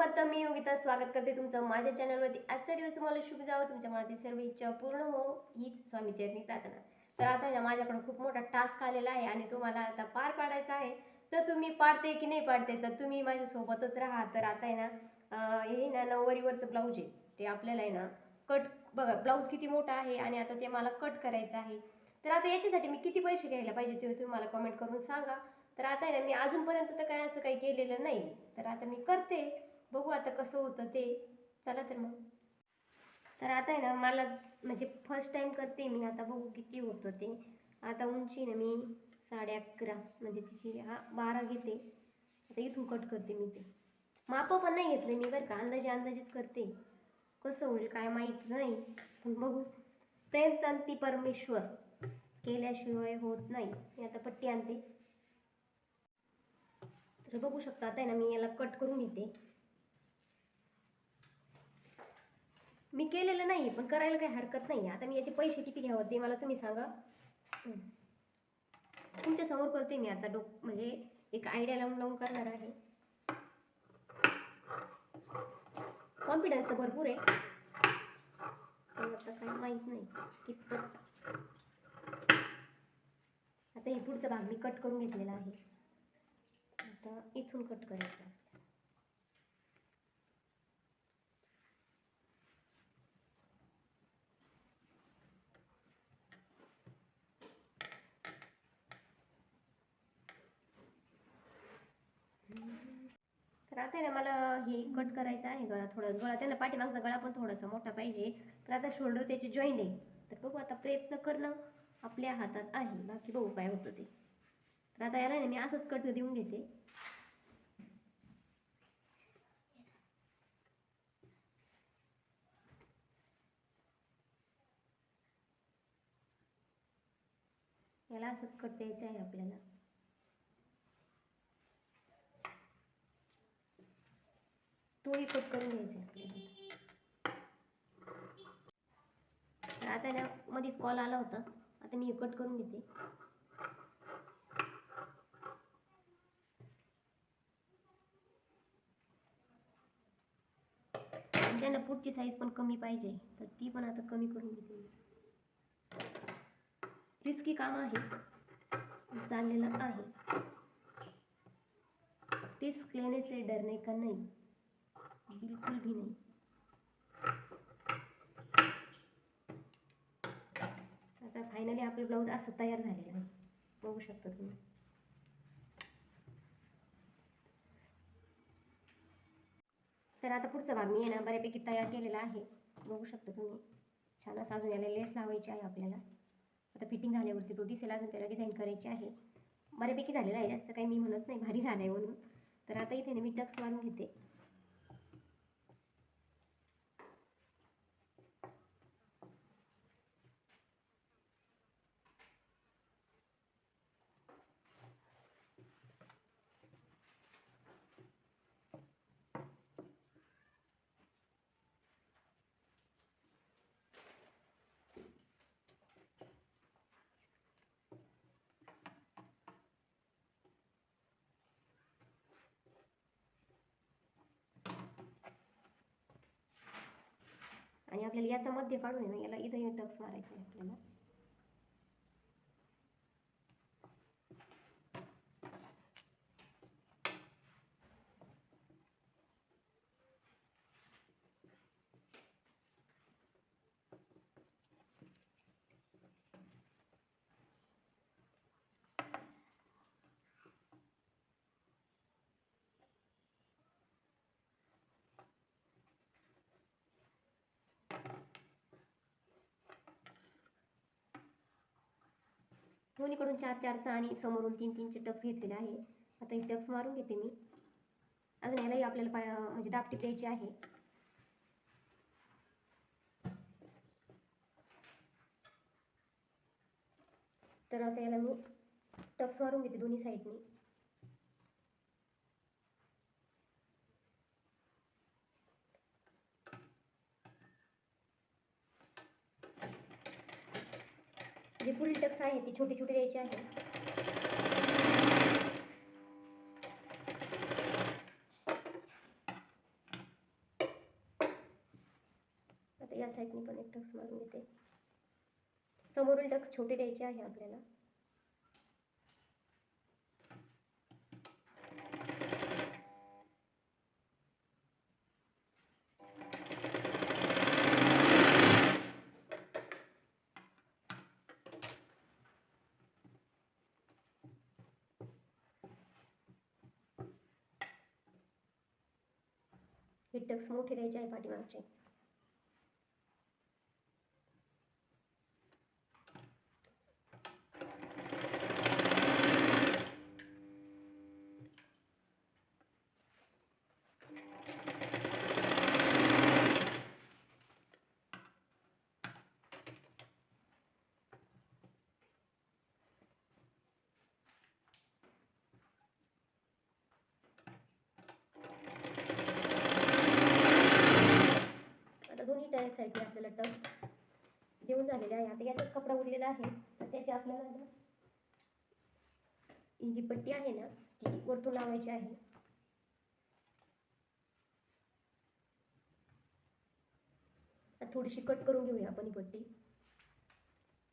समर्थ मी योगिता स्वागत करते तुमचं माझ्या चॅनलवरती. आजचा दिवस तुम्हाला शुभ जावं तुमच्या मनातील सर्व इच्छा पूर्ण हो हीच स्वामी चरणी प्रार्थना. तर आता आहे ना माझ्याकडे खूप मोठा टास्क आलेला आहे आणि तो मला आता पार पाडायचा आहे. तर तुम्ही पाडते की नाही पाडते तर तुम्ही माझ्यासोबतच राहा. तर आता आहे ना हे ना नऊवारीवरचं ब्लाऊज आहे. ते आपल्याला आहे ना कट बघा ब्लाऊज किती मोठा आहे आणि आता ते मला कट करायचं आहे. तर आता याच्यासाठी मी किती पैसे घ्यायला पाहिजे ते तुम्ही मला कमेंट करून सांगा. तर आता आहे ना मी अजूनपर्यंत तर काय असं काही केलेलं नाही. तर आता मी करते. बघू आता कसं होतं ते. चला तर मग. तर आता आहे ना मला म्हणजे फर्स्ट टाइम करते मी. आता बघू किती होतं ते. आता उंची ना मी साडे अकरा. म्हणजे तिची हा बारा घेते. आता इथून कट करते मी ते. माप पण नाही घेतलं मी बरं का. अंदाजे अंदाजेच करते. कसं होईल काय माहीत नाही. पण बघू. प्रयत्नांती परमेश्वर केल्याशिवाय होत नाही. मी आता पट्टी आणते. तर बघू शकता आता आहे ना मी याला कट करून घेते. मी केलेलं नाही पण करायला काही हरकत नाही आता मी याचे पैसे किती घ्यावं ते मला तुम्ही सांगा. तुमच्यासमोर तुमच्यासमोर करते मी आता डोक म्हणजे एक आयडिया लावून लावून करणार आहे. कॉन्फिडन्स तर भरपूर आहे. पण आता काही माहीत नाही. कितपत. आता हे पुढचा भाग मी कट करून घेतलेला आहे. आता इथून कट करेल तर आता आहे ना मला हे कट करायचं आहे गळा थोडा. गळा त्यांना पाठीमागचा गळा पण थोडासा मोठा पाहिजे. तर आता शोल्डर त्याचे जॉईंट आहे. तर बघू आता प्रयत्न करणं आपल्या हातात आहे. बाकी बघू काय होतं ते. तर आता याला ना मी असंच कट देऊन घेते. याला असंच कट द्यायचं आहे आपल्याला. तोही कट करून घ्यायचा आता ना मध्येच कॉल आला होता. आता मी कट करून घेते. त्यांना पुढची साईज पण कमी पाहिजे तर ती पण आता कमी करून घेते. रिस्की काम आहे. चाललेलं आहे. रिस्क लेने डर नाही का नाही? बिल्कुल भी नहीं आता फायनली आपलं ब्लाऊज असं तयार झालेलं आहे बघू शकता तुम्ही. तर आता पुढचा भाग मी आहे ना बऱ्यापैकी तयार केलेला आहे. बघू शकता तुम्ही. छान असं अजून याला लेस लावायची आहे आपल्याला. आता फिटिंग झाल्यावरती तो दिसेल अजून त्याला डिझाईन करायची आहे. बऱ्यापैकी झालेला आहे जास्त काही मी म्हणत नाही भारी झालं आहे म्हणून. तर आता इथे ना मी टक्स मारून घेते. आणि आपल्याला याचा मध्य काढून आहे ना याला इथं टक्स मारायचं आहे आपल्याला. दोन्हीकडून चार चारचा आणि समोरून तीन तीनचे टक्स घेतलेले आहे. आता हे टक्स मारून घेते मी. अजून यालाही आपल्याला पाय म्हणजे दापटी द्यायची आहे. तर आता याला मी टक्स मारून घेते दोन्ही साईडनी. जे पुढील टक्स आहे ती छोटे छोटे द्यायचे आहे. आता या साईडने पण एक टक्स मारून घेते. समोरील टक्स छोटे द्यायचे आहे आपल्याला. कीटक मोठे द्यायचे आहे पाठीमागचे आता दोन्ही टायर साईडने देऊन झालेले आहे. आता याचाच कपडा उरलेला आहे. तर त्याची आपल्याला ना ही जी पट्टी आहे ना ती वरतून लावायची आहे. आता थोडीशी कट करून घेऊया आपण ही पट्टी.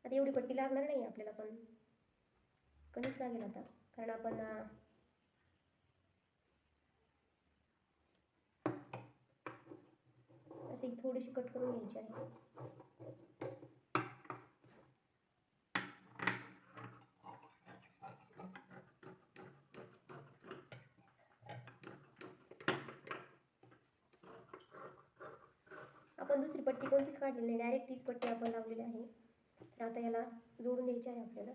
आता एवढी पट्टी लागणार नाही आपल्याला पण. कमीच लागेल आता. कारण आपण ती थोडीशी कट करून घ्यायची आहे. आपण दुसरी पट्टी कोणतीच काढलेली नाही. डायरेक्ट तीच पट्टी आपण लावलेली आहे. तर आता याला जोडून द्यायची आहे आपल्याला.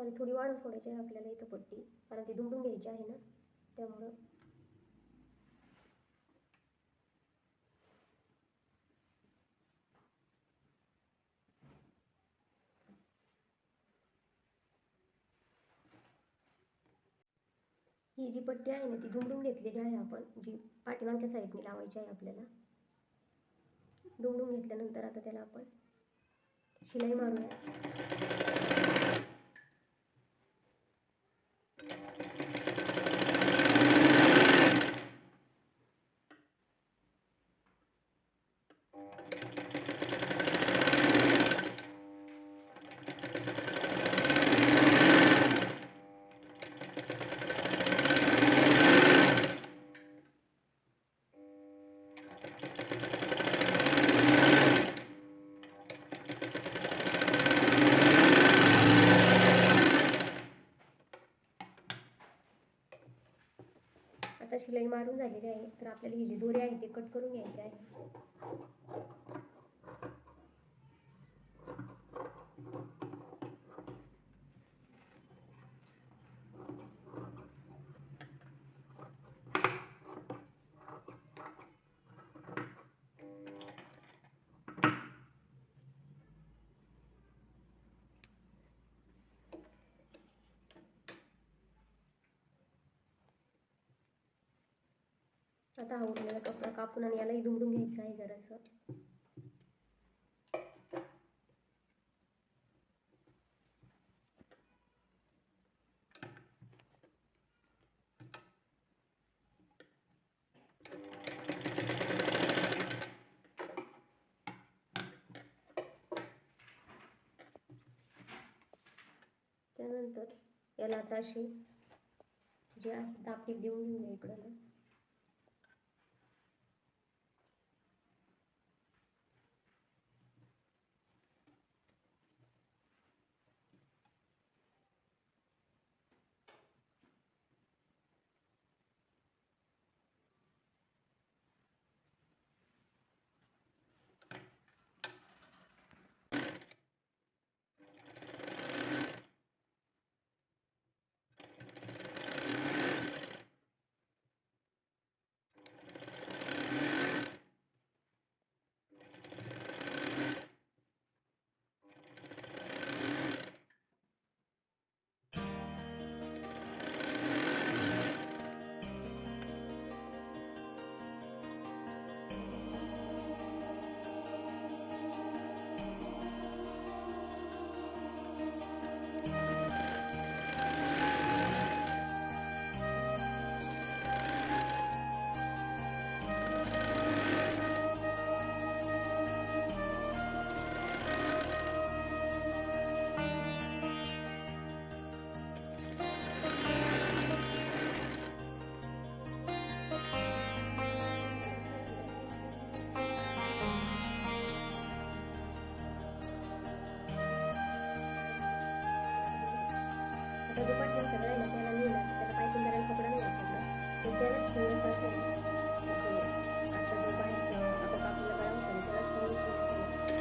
सॉरी थोडी वाढ सोडायची आहे आपल्याला इथं पट्टी. कारण ती दुमडून घ्यायची आहे ना. त्यामुळं. ही जी पट्टी आहे ना ती दुमडून घेतलेली आहे आपण जी पाठीमागच्या साईडने लावायची आहे आपल्याला. दुमडून घेतल्यानंतर आता त्याला आपण शिलाई मारूया. शिलाई मारून झालेली आहे. तर आपल्याला ही जी दोरी आहे ती कट करून घ्यायची आहे. आता हा उरलेला कपडा कापून आणि यालाही दुमडून घ्यायचं आहे जरासं. त्यानंतर याला आता अशी जे आहे तापटीत देऊन घेऊया इकडं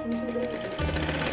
你说给